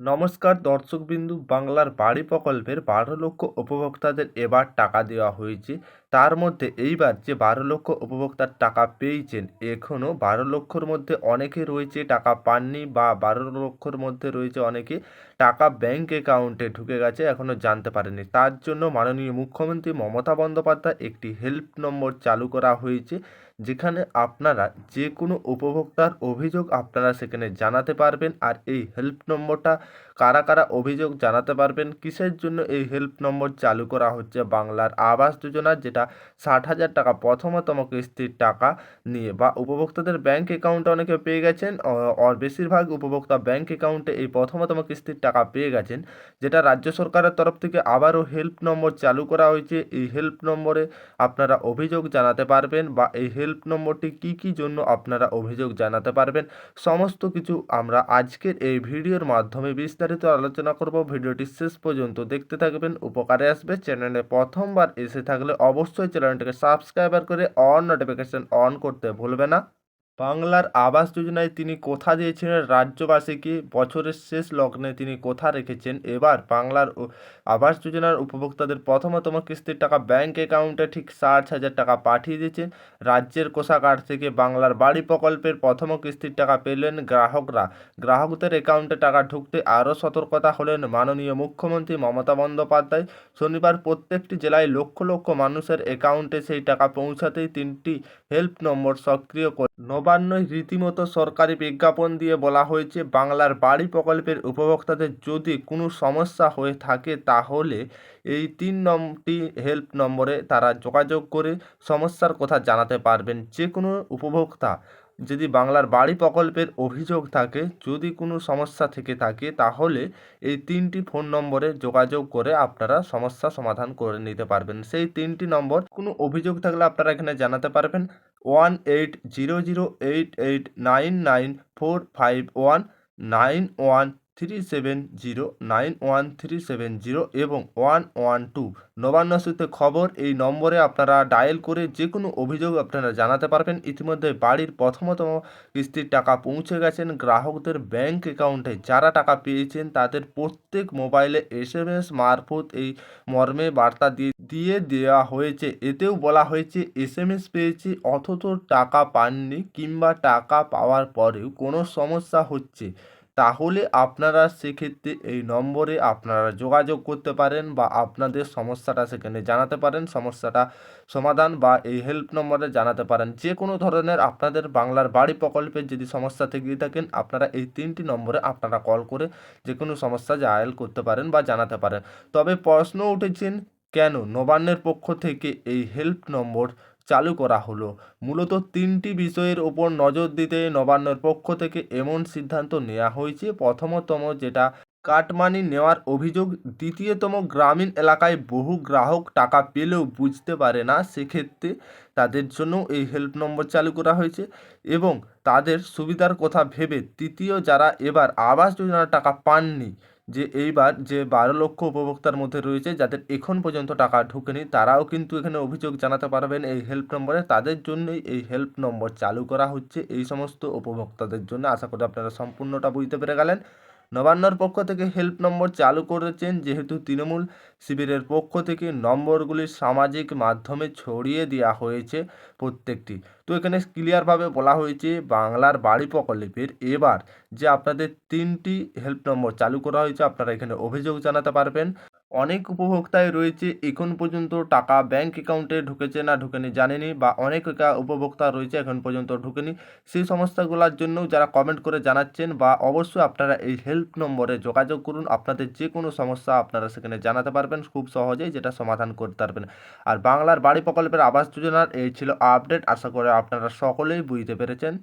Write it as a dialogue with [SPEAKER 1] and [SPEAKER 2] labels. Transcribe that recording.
[SPEAKER 1] নমস্কার দর্শকবিন্দু বাংলার বাড়ি প্রকল্পের বারো লক্ষ উপভোক্তাদের এবার টাকা দেওয়া হয়েছে। তার মধ্যে এইবার যে বারো লক্ষ উপভোক্তার টাকা পেয়েছেন এখনও বারো লক্ষর মধ্যে অনেকে রয়েছে টাকা পাননি বা বারো লক্ষর মধ্যে রয়েছে অনেকে টাকা ব্যাংক অ্যাকাউন্টে ঢুকে গেছে এখনও জানতে পারেনি তার জন্য মাননীয় মুখ্যমন্ত্রী মমতা বন্দ্যোপাধ্যায় একটি হেল্প নম্বর চালু করা হয়েছে, যেখানে আপনারা যে কোনো উপভোক্তার অভিযোগ আপনারা সেখানে জানাতে পারবেন আর এই হেল্প নম্বরটা কারা কারা অভিযোগ জানাতে পারবেন, কিসের জন্য এই হেল্প নম্বর চালু করা হচ্ছে বাংলার আবাস যোজনা, যেটা ষাট হাজার টাকা। প্রথমতম কিস্তির টাকা নিয়ে বা উপভোক্তাদের ব্যাংক অ্যাকাউন্টে অনেকে পেয়ে গেছেন আর বেশিরভাগ উপভোক্তা ব্যাংক অ্যাকাউন্টে এই প্রথমতম কিস্তির টাকা পেয়ে গেছেন, যেটা রাজ্য সরকারের তরফ থেকে আবারও হেল্প নম্বর চালু করা হয়েছে। এই হেল্প নম্বরে আপনারা অভিযোগ জানাতে পারবেন বা এই হেল্প নম্বরটি কী কী জন্য আপনারা অভিযোগ জানাতে পারবেন, সমস্ত কিছু আমরা আজকের এই ভিডিওর মাধ্যমে বিস্তারিত আলোচনা করব। ভিডিওটি শেষ পর্যন্ত দেখতে থাকবেন, উপকারে আসবে। চ্যানেলে প্রথমবার এসে থাকলে অবশ্যই চ্যানেলটিকে সাবস্ক্রাইবার করে অন নোটিফিকেশান অন করতে ভুলবে না। বাংলার আবাস যোজনায় তিনি কথা দিয়েছিলেন? রাজ্যবাসীকে বছরের শেষ লগ্নে তিনি কথা রেখেছেন? এবার বাংলার আবাস যোজনার উপভোক্তাদের প্রথমতম কিস্তির টাকা ব্যাংক অ্যাকাউন্টে ঠিক ষাট হাজার টাকা পাঠিয়ে দিয়েছেন। রাজ্যের কোষাগার থেকে বাংলার বাড়ি প্রকল্পের প্রথম কিস্তির টাকা পেলেন গ্রাহকরা। গ্রাহকদের অ্যাকাউন্টে টাকা ঢুকতে আরও সতর্কতা হলেন মাননীয় মুখ্যমন্ত্রী মমতা বন্দ্যোপাধ্যায়। শনিবার প্রত্যেকটি জেলায় লক্ষ লক্ষ মানুষের অ্যাকাউন্টে সেই টাকা পৌঁছাতেই তিনটি হেল্প নম্বর সক্রিয় করে নবান্নয় রীতিমতো সরকারি বিজ্ঞাপন দিয়ে বলা হয়েছে, বাংলার বাড়ি প্রকল্পের উপভোক্তাদের যদি কোনো সমস্যা হয়ে থাকে তাহলে এই তিন নম্বরটি হেল্প নম্বরে তারা যোগাযোগ করে সমস্যার কথা জানাতে পারবেন। যে কোনো উপভোক্তা যদি বাংলার বাড়ি প্রকল্পের অভিযোগ থাকে, যদি কোনো সমস্যা থেকে থাকে, তাহলে এই তিনটি ফোন নম্বরে যোগাযোগ করে আপনারা সমস্যা সমাধান করে নিতে পারবেন। সেই তিনটি নম্বর, কোনো অভিযোগ থাকলে আপনারা এখানে জানাতে পারবেন। One eight zero zero eight eight nine nine four five one nine one three seven zero nine one three seven zero এবং ওয়ান ওয়ান টু। নবান্ন সূত্রে খবর, এই নম্বরে আপনারা ডায়াল করে যে কোনো অভিযোগ আপনারা জানাতে পারবেন। ইতিমধ্যে বাড়ির প্রথমতম কিস্তির টাকা পৌঁছে গেছেন। গ্রাহকদের ব্যাংক অ্যাকাউন্টে যারা টাকা পেয়েছেন, তাদের প্রত্যেক মোবাইলে এস এম এস মারফত এই মর্মে বার্তা দিয়ে দিয়ে দেওয়া হয়েছে। এতেও বলা হয়েছে, এস এম এস পেয়েছি, অথচ টাকা পাননি কিংবা টাকা পাওয়ার পরেও কোনো সমস্যা হচ্ছে। তাহলে আপনারা সেক্ষেত্রে এই নম্বরে আপনারা যোগাযোগ করতে পারেন বা আপনাদের সমস্যাটা সেখানে জানাতে পারেন, সমস্যাটা সমাধান বা এই হেল্প নম্বরে জানাতে পারেন। যে কোনো ধরনের আপনাদের বাংলার বাড়ি প্রকল্পের যদি সমস্যা থেকে থাকেন, আপনারা এই তিনটি নম্বরে আপনারা কল করে যে কোনো সমস্যা জায়াল করতে পারেন বা জানাতে পারেন। তবে প্রশ্ন উঠেছেন, কেন নবান্নের পক্ষ থেকে এই হেল্প নম্বর চালু করা হলো। মূলত তিনটি বিষয়ের ওপর নজর দিতে নবান্নের পক্ষ থেকে এমন সিদ্ধান্ত নেওয়া হয়েছে। প্রথমতম যেটা, কাটমানি নেওয়ার অভিযোগ। দ্বিতীয়তম, গ্রামীণ এলাকায় বহু গ্রাহক টাকা পেলেও বুঝতে পারে না, সেক্ষেত্রে তাদের জন্য এই হেল্প নম্বর চালু করা হয়েছে এবং তাদের সুবিধার কথা ভেবে তৃতীয় যারা এবার আবাস যোজনার টাকা পাননি যে এইবার যে বারো লক্ষ উপভোক্তার মধ্যে রয়েছে যাদের এখন পর্যন্ত টাকা ঢুকেনি, তারাও কিন্তু এখানে অভিযোগ জানাতে পারবেন এই হেল্প নম্বরে তাদের জন্যই এই হেল্প নম্বর চালু করা হচ্ছে এই সমস্ত উপভোক্তাদের জন্য। আশা করি আপনারা সম্পূর্ণটা বুঝতে পেরে গেলেন। নবান্নর পক্ষ থেকে হেল্প নম্বর চালু করেছেন যেহেতু তৃণমূল শিবিরের পক্ষ থেকে নম্বরগুলি সামাজিক মাধ্যমে ছড়িয়ে দেওয়া হয়েছে প্রত্যেকটি। তো এখানে ক্লিয়ারভাবে বলা হয়েছে বাংলার বাড়ি প্রকল্পের এবার যে আপনাদের তিনটি হেল্প নম্বর চালু করা হয়েছে, আপনারা এখানে অভিযোগ জানাতে পারবেন। অনেক উপভোক্তায় রয়েছে, এখন পর্যন্ত টাকা ব্যাংক অ্যাকাউন্টে ঢুকেছে না ঢুকেনি, জানেনি বা অনেক উপভোক্তা রয়েছে এখন পর্যন্ত ঢুকেনি। সেই সমস্যাগুলোর জন্যও যারা কমেন্ট করে জানাচ্ছেন বা অবশ্যই আপনারা এই হেল্প নম্বরে যোগাযোগ করুন, আপনাদের যে কোনো সমস্যা আপনারা সেখানে জানাতে পারবেন, খুব সহজেই যেটা সমাধান করতে পারবেন। আর বাংলার বাড়ি প্রকল্পের আবাস যোজনার এই ছিল আপডেট আশা করে আপনারা সকলেই বুঝতে পেরেছেন।